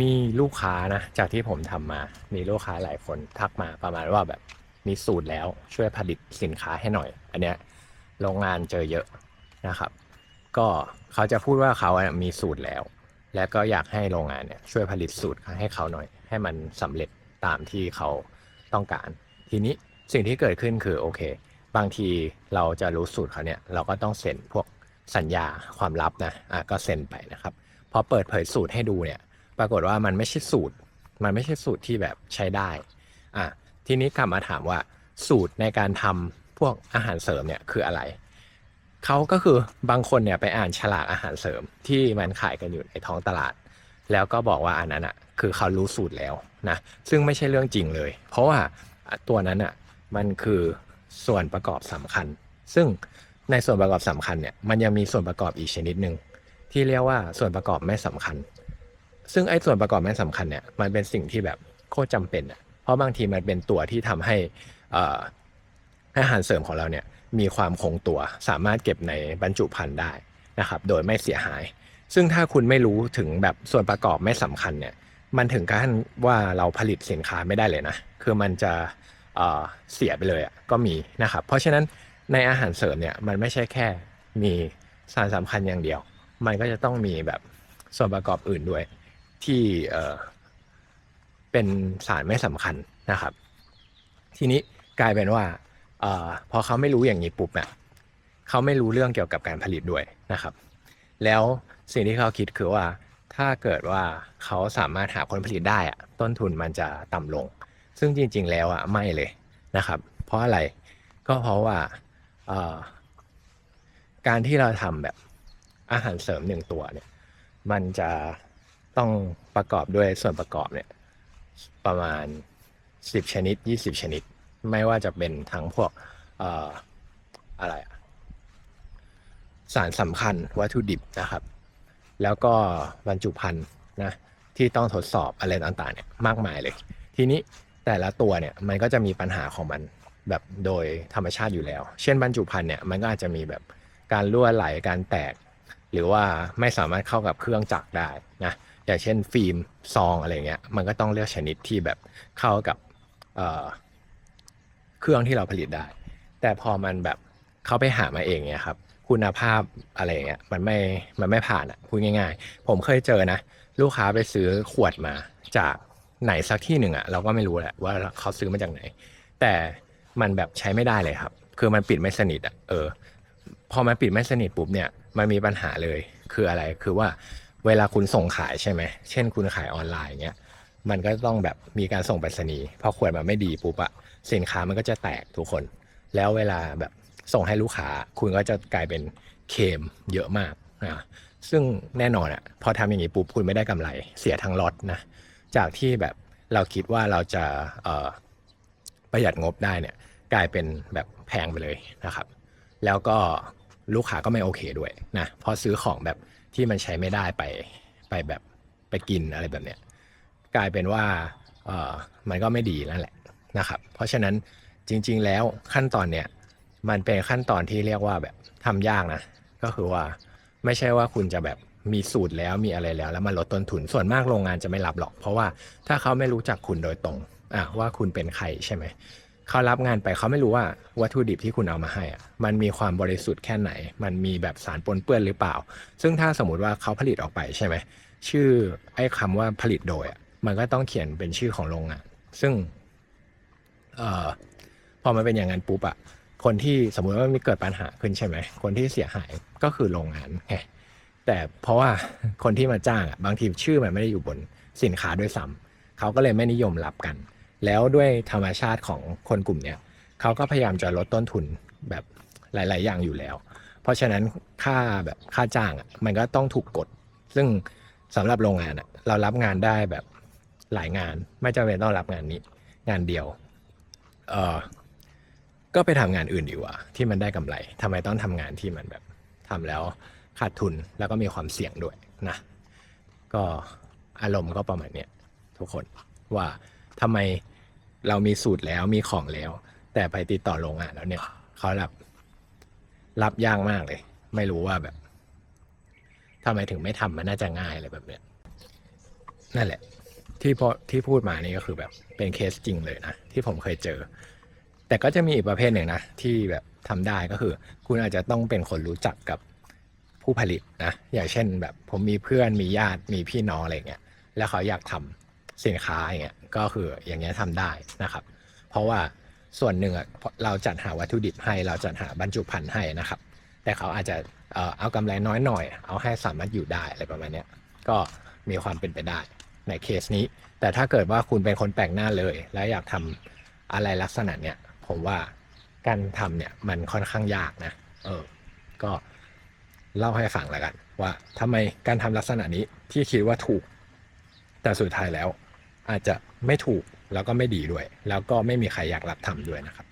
มีลูกค้านะ จากที่ผมทำมา มีลูกค้าหลายคนทักมาประมาณว่าแบบมีสูตรแล้วช่วยผลิตสินค้าให้หน่อย อันเนี้ยโรงงานเจอเยอะนะครับ ก็เขาจะพูดว่าเขามีสูตรแล้ว และก็อยากให้โรงงานเนี่ยช่วยผลิตสูตรให้เขาหน่อย ให้มันสำเร็จตามที่เขาต้องการ ทีนี้สิ่งที่เกิดขึ้นคือโอเค บางทีเราจะรู้สูตรเขาเนี่ยเราก็ต้องเซ็นพวกสัญญาความลับนะอะก็เซ็นไปนะครับพอเปิดเผยสูตรให้ดูเนี่ย ปรากฏว่ามันไม่ใช่สูตร มันไม่ใช่สูตรที่แบบใช้ได้ อะ ทีนี้กลับมาถามว่าสูตรในการทำพวกอาหารเสริมเนี่ยคืออะไร เขาก็คือบางคนเนี่ยไปอ่านฉลากอาหารเสริมที่มันขายกันอยู่ในท้องตลาด แล้วก็บอกว่าอันนั้นอะคือเขารู้สูตรแล้วนะ ซึ่งไม่ใช่เรื่องจริงเลย เพราะว่าตัวนั้นอะมันคือส่วนประกอบสำคัญ ซึ่งในส่วนประกอบสำคัญเนี่ยมันยังมีส่วนประกอบอีกชนิดหนึ่งที่เรียกว่าส่วนประกอบไม่สำคัญ ซึ่งไอ้ส่วนประกอบไม่สำคัญเนี่ยมันเป็นสิ่งที่แบบโคตรจำเป็นอะเพราะบางทีมันเป็นตัวที่ทำให้อ่ออาหารเสริมของเราเนี่ยมีความคงตัวสามารถเก็บในบรรจุภัณฑ์ได้นะครับ โดยไม่เสียหาย ซึ่งถ้าคุณไม่รู้ถึงแบบส่วนประกอบไม่สำคัญเนี่ยมันถึงขั้นว่าเราผลิตสินค้าไม่ได้เลยนะคือมันจะเอ่อเสียไปเลยอะก็มีนะครับ เพราะฉะนั้นในอาหารเสริมเนี่ยมันไม่ใช่แค่มีสารสำคัญอย่างเดียว มันก็จะต้องมีแบบส่วนประกอบอื่นด้วย ที่เป็นสารไม่สำคัญนะครับ ทีนี้กลายเป็นว่าอพอเขาไม่รู้อย่างนี้ปุ๊บเนี่ยเขาไม่รู้เรื่องเกี่ยวกับการผลิตด้วยนะครับ แล้วสิ่งที่เขาคิดคือว่าถ้าเกิดว่าเขาสามารถหาคนผลิตได้อะต้นทุนมันจะต่ำลง ซึ่งจริง ๆ แล้วอะไม่เลยนะครับ เพราะอะไรก็เพราะว่าการที่เราทำแบบอาหารเสริมหนึ่งตัวเนี่ย มันจะ ต้องประกอบด้วยส่วนประกอบเนี่ยประมาณ 10 ชนิด 20 ชนิด ไม่ว่าจะเป็นทั้งพวกอออะไรสารสำคัญวัตถุดิบนะครับ แล้วก็บรรจุภัณฑ์นะที่ต้องทดสอบอะไรต่างๆเนี่ยมากมายเลย ทีนี้แต่ละตัวเนี่ยมันก็จะมีปัญหาของมันแบบโดยธรรมชาติอยู่แล้ว เช่นบรรจุภัณฑ์เนี่ยมันก็อาจจะมีแบบการรั่วไหลการแตก หรือว่าไม่สามารถเข้ากับเครื่องจักรได้นะ อย่างเช่นฟิล์มซองอะไรเงี้ยมันก็ต้องเลือกชนิดที่แบบเข้ากับเเครื่องที่เราผลิตได้ แต่พอมันแบบเขาไปหามาเองเนี่ยครับคุณภาพอะไรเงี้ยมันไม่มันไม่ผ่านอะพูดง่าย ๆ ผมเคยเจอนะ ลูกค้าไปซื้อขวดมาจากไหนสักที่หนึ่งอะเราก็ไม่รู้แหละว่าเขาซื้อมาจากไหน แต่มันแบบใช้ไม่ได้เลยครับ คือมันปิดไม่สนิทอะเออพอมันปิดไม่สนิทปุ๊บเนี่ยมันมีปัญหาเลยคืออะไรคือว่า เวลาคุณส่งขายใช่ไหม เช่นคุณขายออนไลน์เงี้ย มันก็ต้องแบบมีการส่งไปรษณีย์พอขวดมันไม่ดีปุ๊บอะสินค้ามันก็จะแตกทุกคน แล้วเวลาแบบส่งให้ลูกค้า คุณก็จะกลายเป็นเคมเยอะมากนะซึ่งแน่นอนอะพอทำอย่างนี้ปุ๊บคุณไม่ได้กำไรเสียทั้งล็อตนะ จากที่แบบเราคิดว่าเราจะประหยัดงบได้เนี่ยกลายเป็นแบบแพงไปเลยนะครับ แล้วก็ลูกค้าก็ไม่โอเคด้วยนะพอซื้อของแบบ ที่มันใช้ไม่ได้ไปไปแบบไปกินอะไรแบบเนี้ยกลายเป็นว่าเออมันก็ไม่ดีนั่นแหละนะครับ เพราะฉะนั้นจริง ๆ แล้วขั้นตอนเนี้ยมันเป็นขั้นตอนที่เรียกว่าแบบทำยากนะ ก็คือว่าไม่ใช่ว่าคุณจะแบบมีสูตรแล้วมีอะไรแล้ว แล้วมาลดต้นทุนส่วนมากโรงงานจะไม่รับหรอก เพราะว่าถ้าเขาไม่รู้จักคุณโดยตรงอะว่าคุณเป็นใครใช่ไหม เขารับงานไปเขาไม่รู้ว่าวัตถุดิบที่คุณเอามาให้อะมันมีความบริสุทธิ์แค่ไหน มันมีแบบสารปนเปื้อนหรือเปล่า ซึ่งถ้าสมมติว่าเขาผลิตออกไปใช่ไหมชื่อไอ้คำว่าผลิตโดยมันก็ต้องเขียนเป็นชื่อของโรงงาน ซึ่งเอ่อพอมันเป็นอย่างนั้นปุ๊บอะคนที่สมมุติว่ามีเกิดปัญหาขึ้นใช่ไหมคนที่เสียหายก็คือโรงงานไงแต่เพราะว่าคนที่มาจ้างอะบางทีชื่อมันไม่ได้อยู่บนสินค้าด้วยซ้ำเขาก็เลยไม่นิยมรับกัน แล้วด้วยธรรมชาติของคนกลุ่มเนี้ยเขาก็พยายามจะลดต้นทุนแบบหลาย ๆ อย่างอยู่แล้ว เพราะฉะนั้นค่าแบบค่าจ้างอะมันก็ต้องถูกกด ซึ่งสำหรับโรงงานอะเรารับงานได้แบบหลายงาน ไม่จำเป็นต้องรับงานนี้ งานเดียวเออก็ไปทำงานอื่นดีกว่า ที่มันได้กำไรทำไมต้องทำงานที่มันแบบทำแล้วขาดทุนแล้วก็มีความเสี่ยงด้วยนะก็อารมณ์ก็ประมาณเนี้ยทุกคนว่าทำไม เรามีสูตรแล้วมีของแล้ว แต่ไปติดต่อโรงงานแล้วเนี่ยเขารับรับยากมากเลย ไม่รู้ว่าแบบทำไมถึงไม่ทำมันน่าจะง่ายอะไรแบบเนี้ยนั่นแหละ ที่พอที่พูดมานี่ก็คือแบบเป็นเคสจริงเลยนะที่ผมเคยเจอ แต่ก็จะมีอีกประเภทหนึ่งนะที่แบบทำได้ก็คือ คุณอาจจะต้องเป็นคนรู้จักกับผู้ผลิตนะอย่างเช่นแบบผมมีเพื่อนมีญาติมีพี่น้องอะไรเงี้ยแล้วเขาอยากทำสินค้าอย่างเงี้ย ก็คืออย่างเงี้ยทำได้นะครับ เพราะว่าส่วนหนึ่งอะเราจัดหาวัตถุดิบให้เราจัดหาบรรจุภัณฑ์ให้นะครับ แต่เขาอาจจะเอากำไรน้อยหน่อย เอาให้สามารถอยู่ได้อะไรประมาณเนี้ยก็มีความเป็นไปได้ในเคสนี้ แต่ถ้าเกิดว่าคุณเป็นคนแปลกหน้าเลย และอยากทำอะไรลักษณะเนี้ยผมว่าการทำเนี่ยมันค่อนข้างยากนะเออก็เล่าให้ฟังแล้วกัน ว่าทำไมการทำลักษณะนี้ที่คิดว่าถูก แต่สุดท้ายแล้ว อาจจะไม่ถูกแล้วก็ไม่ดีด้วย แล้วก็ไม่มีใครอยากรับทำด้วยนะครับ